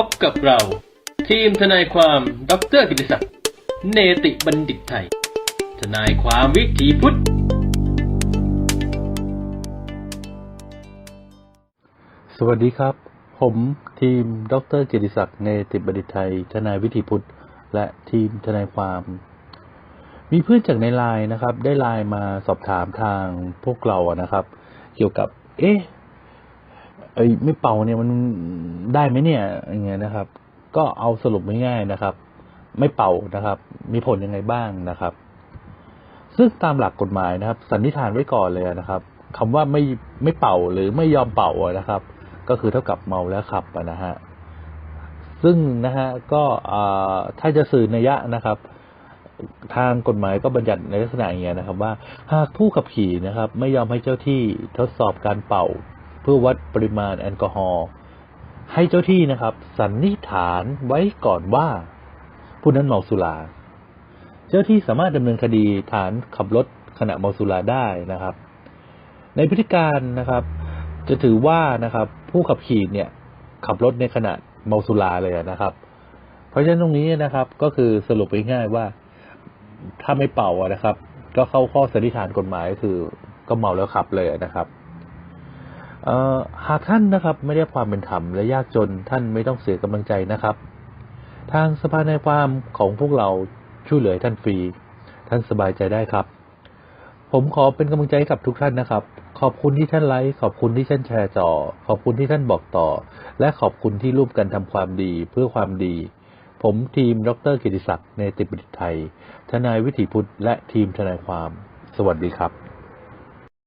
พบกับเรา ทีมทนายความดรกิติศักดิ์เนติบัณฑิตไทย ทนายความวิถีพุทธ สวัสดีครับ ผมทีมดรกียรติศักดิ์เนติบัณฑิตไทย ทนายวิถีพุทธ และทีมทนายความ มีเพื่อนจากในไลน์นะครับ ได้ไลน์มาสอบถามทางพวกเราอะนะครับ เกี่ยวกับ เอ๊ะ ไอ้ไม่เป่าเนี่ยมันได้ไหมเนี่ยอย่างเงี้ยนะครับ ก็เอาสรุปง่ายๆนะครับ ไม่เป่านะครับ มีผลยังไงบ้างนะครับ ซึ่งตามหลักกฎหมายนะครับ สันนิษฐานไว้ก่อนเลยนะครับคำว่าไม่ไม่เป่าหรือไม่ยอมเป่านะครับ ก็คือเท่ากับเมาแล้วขับนะฮะซึ่งนะฮะก็อ่าถ้าจะสื่อนัยยะนะครับ ทางกฎหมายก็บัญญัติในลักษณะอย่างเงี้ยนะครับ ว่าหากผู้ขับขี่นะครับ ไม่ยอมให้เจ้าที่ทดสอบการเป่า เพื่อวัดปริมาณแอลกอฮอล์ให้เจ้าที่นะครับ สันนิษฐานไว้ก่อนว่า ผู้นั้นเมาสุรา เจ้าที่สามารถดำเนินคดีฐานขับรถขณะเมาสุราได้นะครับ ในพฤติการนะครับ จะถือว่านะครับ ผู้ขับขี่เนี่ย ขับรถในขณะเมาสุราเลยนะครับ เพราะฉะนั้นตรงนี้นะครับ ก็คือสรุปง่ายๆว่า ถ้าไม่เป่านะครับ ก็เข้าข้อสันนิษฐานกฎหมายก็คือก็เมาแล้วขับเลยนะครับ หากท่านนะครับไม่ได้ความเป็นธรรมและยากจนท่านไม่ต้องเสียกำลังใจนะครับ ทางสภาในความของพวกเราช่วยเหลือท่านฟรี ท่านสบายใจได้ครับ ผมขอเป็นกำลังใจให้กับทุกท่านนะครับ ขอบคุณที่ท่านไลค์ขอบคุณที่ท่านแชร์ต่อ ขอบคุณที่ท่านบอกต่อ และขอบคุณที่ร่วมกันทำความดีเพื่อความดี ผมทีมดรกิติศักดิ์ในติบิตไทย ทนายวิถีพุทธและทีมทนายความ สวัสดีครับ